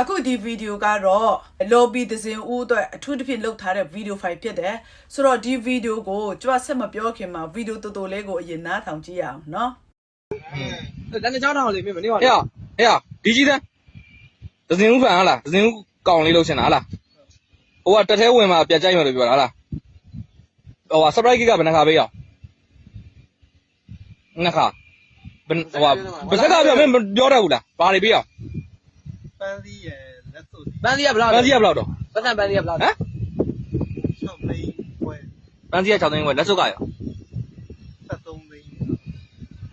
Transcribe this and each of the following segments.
အခုဒီဗီဒီယိုကတော့ lobby သစဉ်ဦးအတွက်အထူးသဖြင့်လုပ်ထားတဲ့ဗီဒီယိုဖိုင်ဖြစ်တယ်ဆိုတော့ဒီဗီဒီယိုကိုကျွန်မဆက်မပြောခင်မှာဗီဒီယိုတော်တော်လေးကိုအရင်နားထောင်ကြည့်ရအောင်နော်တန်းကြောင်းထောင်လေးမင်းမနေပါဟဲ့ဟဟဲ့ဒီကြီးတန်းဒဇင်ဦးဖန်ဟလားဒဇင်ဦးကောင်လေးလို့ရှင်တာဟလားဟိုကတက်သေးဝင်มาပြတ်ကြိုက်မယ်လို့ပြောတာဟလားဟိုက surprise gig ကဘယ်နှခါပေးအောင်နှစ်ခါဘယ်ဟိုကဘယ်စကားပြောမင်းမပြောတတ်ဘူးလားဘာတွေပေးအောင် ပန်းသီးရယ်လက်စုပ်ပန်းစီကဘယ်လောက်ပန်းစီကဘယ်လောက်တော့ပတ်စံပန်းစီကဘယ်လောက်ဟမ်6သိန်းခွဲပန်းစီက6သိန်းခွဲလက်စုပ်ကရော73သိန်း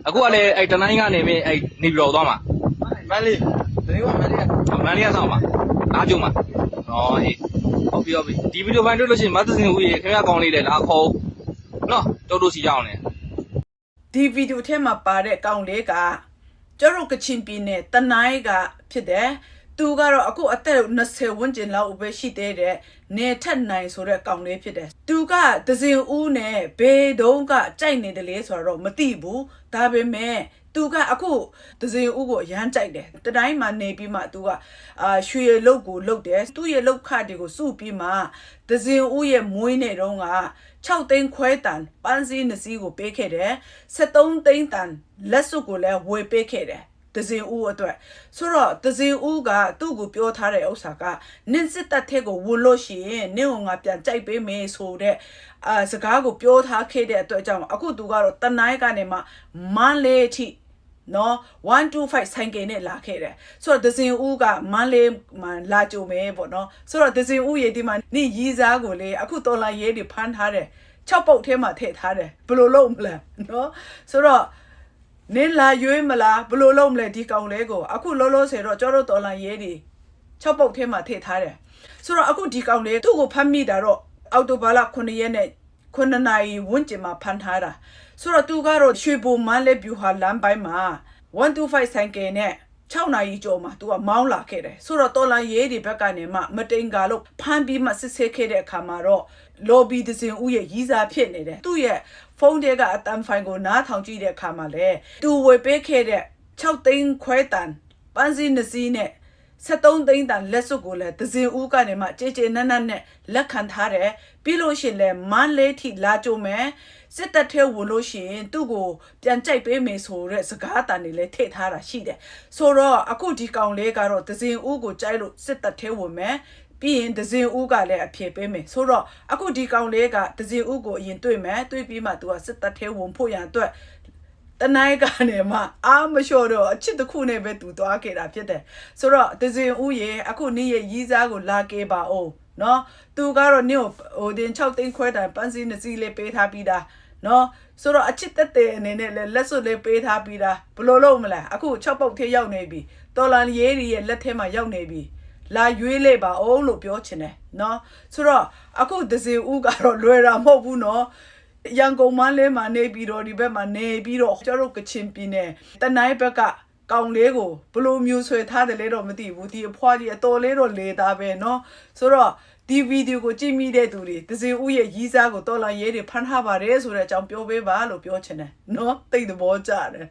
အခုကလည်းအဲ့တနိုင်းကနေမင်းအဲ့နေပြီးတော့သွားမှာမန်းလေးဒီကမန်လေးကမန်လေးကဆောက်မှာအားကျုံမှာဟောအေးဟုတ်ပြီဟုတ်ပြီဒီဗီဒီယိုဖိုင်တွေ့လို့ရှိရင်မသဇင်ဦးရေခင်ဗျားကောင်လေးလည်းလာခေါ်နော်တို့တို့စီကြအောင်လေဒီဗီဒီယိုထဲမှာပါတဲ့ကောင်လေးကကျတို့ကချင်ပြည်နယ်တနိုင်းကဖြစ်တယ် သူကတော့အခုအသက်20ဝန်းကျင်လောက်ပဲရှိသေးတယ်နေထက်နိုင်ဆိုတဲ့ကောင်လေးဖြစ်တယ်သူကသစဉ်ဦးနဲ့ဘေးတုံးကကြိုက်နေတယ်လေဆိုတော့မသိဘူးဒါပေမဲ့သူကအခုသစဉ်ဦးကိုအရန်ကြိုက်တယ်တတိုင်းမှာနေပြီးမှသူကအာရွှေရုပ်ကိုလုတ်တယ်သူ့ရဲ့လုတ်ခတွေကိုစုပြီးမှသစဉ်ဦးရဲ့မွေးနေတော့က6သိန်းခွဲတန်ပန်းစည်းနှစ်စီးကိုပေးခဲ့တယ်73သိန်းတန်လက်စွပ်ကိုလည်းဝယ်ပေးခဲ့တယ် တဇင်ဦးအတွက်ဆိုတော့တဇင်ဦးကသူ့ကိုပြောထားတဲ့ဥစ္စာကနင့်စစ်တပ်ထက်ကိုဝင်လို့ရှိရင်နင့်ကိုငါပြန်ကြိုက်ပေးမယ်ဆိုတဲ့အာစကားကိုပြောထားခဲ့တဲ့အတွက်ကြောင့်အခုသူကတော့တနိုင်းကနေမှမန်လေးအထိနော်125ဆိုင်ကယ်နဲ့လာခဲ့တယ်ဆိုတော့ဒဇင်ဦးကမန်လေးမှာလာကြုံမယ်ပေါ့နော်ဆိုတော့ဒဇင်ဦးရေဒီမှာနေရီစားကိုလေအခုတော်လာရဲတွေဖမ်းထားတယ်6ပုတ်ထဲမှာထည့်ထားတယ်ဘယ်လိုလုပ်မလဲနော်ဆိုတော့ နင်းလာရွေးမလားဘယ်လိုလုပ်မလဲဒီကောင်လေးကိုအခုလောလောဆယ်တော့ကျောတို့တော်လန်ရဲတွေ6ပုတ်ထဲမှာထည့်ထားတယ်ဆိုတော့အခုဒီကောင်လေးသူ့ကိုဖမ်းမိတာတော့အော်တိုဘာလ9ရက်နဲ့9နာရီဝန်းကျင်မှာဖမ်းထားတာဆိုတော့သူကတော့ရွှေဘုံမန်းလက်ပြူဟာလမ်းပိုင်းမှာ125ဆိုင်ကယ်နဲ့ 6နာရီကျော်မှာသူကမောင်းလာခဲ့တယ်ဆိုတော့တော်လန်ရဲတွေဘက်ကနေမှမတိန်ကာလို့ဖမ်းပြီးမှစစ်ဆေးခဲ့တဲ့အခါမှာတော့ lobby ဒဇင်ဦးရဲ့ရီးစားဖြစ်နေတယ်သူ့ရဲ့ဖုန်းထဲကအတန်ဖိုင်ကိုနားထောင်ကြည့်တဲ့အခါမှာလေသူဝယ်ပေးခဲ့တဲ့6သိန်းခွဲတန်ပန်းစည်းနှစ်စီးနဲ့ 73သိန်းတန်လက်စွပ်ကိုလည်းဒဇင်ဦးကနေမှကြေကြေနက်နက်နဲ့လက်ခံထားတယ်ပြီးလို့ရှရင်လဲမန်းလေးထိလာကြုံမယ်စစ်တပ်ထဲဝင်လို့ရှရင်သူ့ကိုပြန်ကြိုက်ပေးမယ်ဆိုတဲ့စကားတန်တွေလည်းထည့်ထားတာရှိတယ်ဆိုတော့အခုဒီကောင်လေးကတော့ဒဇင်ဦးကိုကြိုက်လို့စစ်တပ်ထဲဝင်မယ်ပြီးရင်ဒဇင်ဦးကလည်းအဖြေပေးမယ်ဆိုတော့အခုဒီကောင်လေးကဒဇင်ဦးကိုအရင်တွေ့မယ်တွေ့ပြီးမှသူကစစ်တပ်ထဲဝင်ဖို့ရန်အတွက် တနိုင်ကနေမှအာမလျှော်တော့အချစ်တစ်ခုနဲ့ပဲသူသွားခဲ့တာဖြစ်တယ်ဆိုတော့တဇင်ဦးရေအခုနေ့ရဲ့ရီးစားကိုလာခဲ့ပါဦးနော်သူကတော့နေ့ကိုဟိုတင်6သိန်းခွဲတိုင်ပန်းစည်းနှစ်စီးလေးပေးထားပြီးတာနော်ဆိုတော့အချစ်တက်တဲ့အနေနဲ့လည်းလက်စွပ်လေးပေးထားပြီးတာဘလို့လို့မလဲအခု6ပုတ်သေးရောက်နေပြီတော်လန်ရေးရီရဲ့လက်ထဲမှာရောက်နေပြီလာရွေးလိုက်ပါအောင်လို့ပြောချင်တယ်နော်ဆိုတော့အခုဒဇင်ဦးကတော့လွယ်တာမဟုတ်ဘူးနော် ရန်ကုန်မန်းလေးမှာနေပြီးတော့ဒီဘက်မှာနေပြီးတော့ကျတို့ကချင်ပြည်နယ်တနိုင်းဘက်ကကောင်လေးကိုဘလို့မျိုးဆွဲထားတယ်လဲတော့မသိဘူးဒီအဖွားကြီးအတော်လေးတော့လေသားပဲเนาะဆိုတော့ဒီဗီဒီယိုကိုကြည့်မိတဲ့သူတွေဒဇင်ဦးရဲ့ရီးစားကိုတော်လန်ရဲတွေဖမ်းထားပါတယ်ဆိုတဲ့အကြောင်းပြောပေးပါလို့ပြောချင်တယ်เนาะတိတ်သဘောကျတယ်